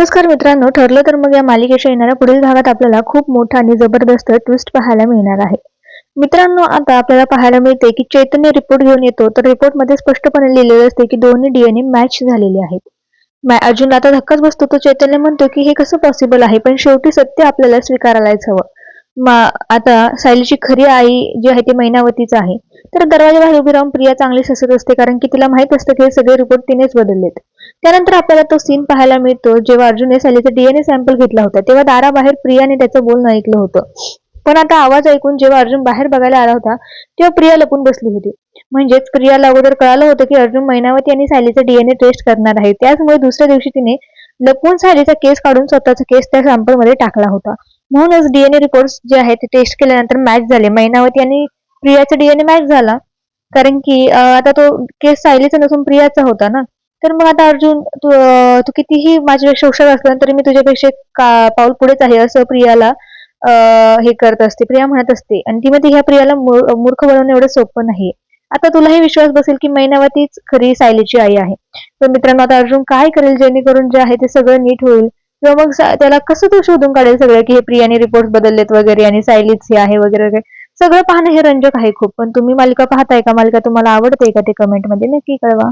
नमस्कार मित्रांनो ठरलं तर मग या मालिकेच्या येणाऱ्या पुढील भागात आपल्याला खूप मोठा आणि जबरदस्त ट्विस्ट पाहायला मिळणार आहे. मित्रांनो आता आपल्याला पाहायला मिळते की चैतन्य रिपोर्ट घेऊन येतो. तर रिपोर्टमध्ये स्पष्टपणे लिहिलेले असते की दोन्ही डीएनए मॅच झालेले आहेत. अर्जुन आता धक्काच बसतो. तो चैतन्य म्हणतो की हे कसं पॉसिबल आहे? पण शेवटी सत्य आपल्याला स्वीकारायलाच हवं. मा आता सायलीची खरी आई जी आहे ती मैनावतीच आहे. तर दरवाजा बाहेर उभी राहून प्रिया चांगलीच हसत असते कारण की तिला माहीत असतं की हे सगळे रिपोर्ट तिनेच बदललेत. त्यानंतर आपल्याला तो सीन पाहायला मिळतो. जेव्हा अर्जुनने सलीचा डीएनए सॅम्पल घेतला होता तेव्हा दाराबाहेर प्रियाने त्याचं बोलणं ऐकलं होतं. पण आता आवाज ऐकून जेव्हा अर्जुन बाहेर बघायला आला होता तेव्हा प्रिया लपून बसली होती. म्हणजेच प्रियाला अगोदर कळालं होतं की अर्जुन मैनावती आणि सायलीचा डीएनए टेस्ट करणार आहे. त्याचमुळे दुसऱ्या दिवशी तिने लपून सायलीचा केस काढून स्वतःचा केस त्या सॅम्पलमध्ये टाकला होता. म्हणूनच डीएनए रिपोर्ट्स जे आहेत ते टेस्ट केल्यानंतर मॅच झाले. मैनावती आणि प्रियाचा डीएनए मॅच झाला. कारण की आता तो केस सायलीचा नसून प्रियाचा होता ना. तर मग आता अर्जुन तू तू कितीही माझ्यापेक्षा हुशार असला तरी मी तुझ्यापेक्षा का पाऊल पुढेच आहे असं प्रियाला हे करत असते. प्रिया म्हणत असते आणि ती मध्ये ह्या प्रियाला मूर्ख बनवणं एवढं सोपं नाही. आता तुलाही विश्वास बसेल की मैनावतीच खरी सायलीची आई आहे. तर मित्रांनो आता अर्जुन काय करेल जेणेकरून जे आहे ते सगळं नीट होईल? किंवा मग त्याला कसं तो शोधून काढेल सगळं की हे प्रियाने रिपोर्ट बदललेत वगैरे आणि सायलीच हे आहे वगैरे वगैरे? सगळं पाहणं हे रंजक आहे खूप. पण तुम्ही मालिका पाहताय का? मालिका तुम्हाला आवडते का ते कमेंटमध्ये? नक्की कळवा.